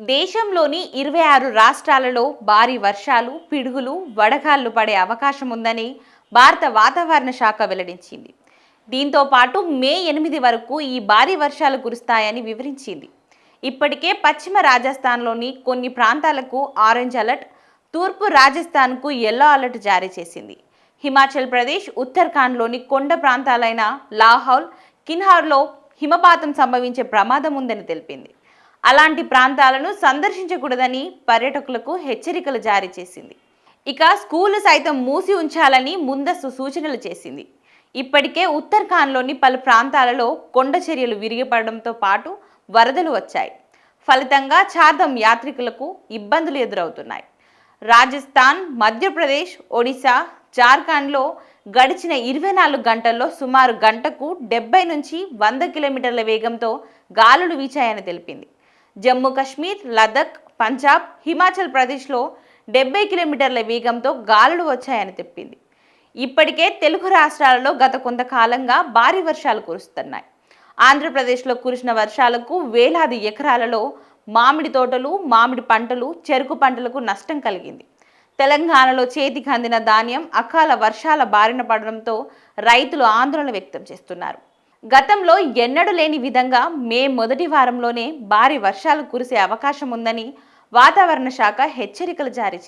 దేశంలోని ఇరవై ఆరు రాష్ట్రాలలో భారీ వర్షాలు పిడుగులు వడగాళ్ళు పడే అవకాశం ఉందని భారత వాతావరణ శాఖ వెల్లడించింది. దీంతో పాటు మే ఎనిమిది వరకు ఈ భారీ వర్షాలు కురుస్తాయని వివరించింది. ఇప్పటికే పశ్చిమ రాజస్థాన్లోని కొన్ని ప్రాంతాలకు ఆరెంజ్ అలర్ట్ తూర్పు రాజస్థాన్కు ఎల్లో అలర్ట్ జారీ చేసింది. హిమాచల్ ప్రదేశ్ ఉత్తరాఖండ్లోని కొండ ప్రాంతాలైన లాహౌల్ కిన్హార్లో హిమపాతం సంభవించే ప్రమాదం ఉందని తెలిపింది. అలాంటి ప్రాంతాలను సందర్శించకూడదని పర్యాటకులకు హెచ్చరికలు జారీ చేసింది. ఇక స్కూలు సైతం మూసి ఉంచాలని ముందస్తు సూచనలు చేసింది. ఇప్పటికే ఉత్తరాఖండ్లోని పలు ప్రాంతాలలో కొండ చర్యలు విరిగిపడడంతో పాటు వరదలు వచ్చాయి. ఫలితంగా చార్ధం యాత్రికులకు ఇబ్బందులు ఎదురవుతున్నాయి. రాజస్థాన్ మధ్యప్రదేశ్ ఒడిశా జార్ఖండ్లో గడిచిన ఇరవై నాలుగు గంటల్లో సుమారు గంటకు డెబ్బై నుంచి వంద కిలోమీటర్ల వేగంతో గాలులు వీచాయని తెలిపింది. జమ్మూ కాశ్మీర్ లదక్ పంజాబ్ హిమాచల్ ప్రదేశ్లో డెబ్బై కిలోమీటర్ల వేగంతో గాలులు వచ్చాయని చెప్పింది. ఇప్పటికే తెలుగు రాష్ట్రాలలో గత కొంతకాలంగా భారీ వర్షాలు కురుస్తున్నాయి. ఆంధ్రప్రదేశ్లో కురిసిన వర్షాలకు వేలాది ఎకరాలలో మామిడి తోటలు మామిడి పంటలు చెరుకు పంటలకు నష్టం కలిగింది. తెలంగాణలో చేతికి అందిన ధాన్యం అకాల వర్షాల బారిన పడడంతో రైతులు ఆందోళన వ్యక్తం చేస్తున్నారు. గతంలో ఎన్నడూ లేని విధంగా మే మొదటి వారంలోనే భారీ వర్షాలు కురిసే అవకాశం ఉందని వాతావరణ శాఖ హెచ్చరికలు జారీ చేసింది.